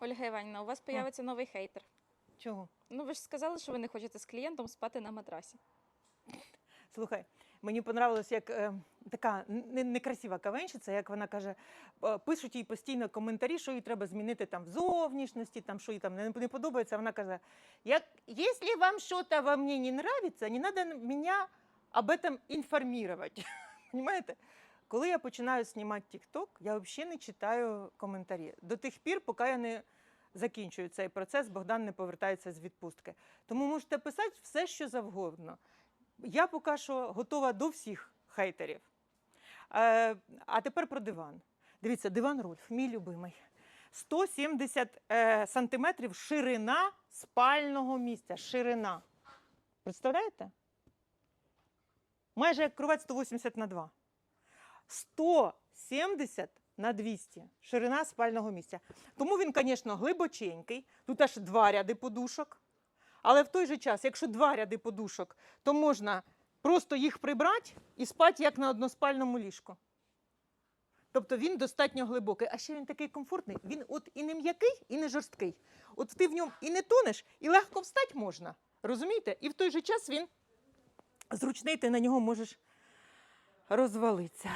Ольга Іванівна, у вас появиться новий хейтер. Чого? Ну ви ж сказали, що ви не хочете з клієнтом спати на матрасі. Слухай, мені понравилось, як е, така не- некрасива кавенщиця, як вона каже, е, пишуть їй постійно коментарі, що їй треба змінити там в зовнішності, там що їй там не, не подобається. Вона каже: як, якщо вам щось во мне не нравится, не надо мене об этом інформувати. Понимаєте? Коли я починаю знімати TikTok, я взагалі не читаю коментарі. До тих пір, поки я не закінчую цей процес, Богдан не повертається з відпустки. Тому можете писати все, що завгодно. Я поки що готова до всіх хейтерів. Е, а тепер про диван. Дивіться, диван Рольф, мій любимий. 170 е, сантиметрів ширина спального місця. Ширина. Представляєте? Майже як кровать 180 на 2. 170 на 200 ширина спального місця. Тому він, звісно, глибоченький. Тут аж два ряди подушок. Але в той же час, якщо два ряди подушок, то можна просто їх прибрати і спати як на односпальному ліжку. Тобто він достатньо глибокий. А ще він такий комфортний. Він от і не м'який, і не жорсткий. От ти в ньому і не тонеш, і легко встати можна. Розумієте? І в той же час він зручний, ти на нього можеш розвалитися.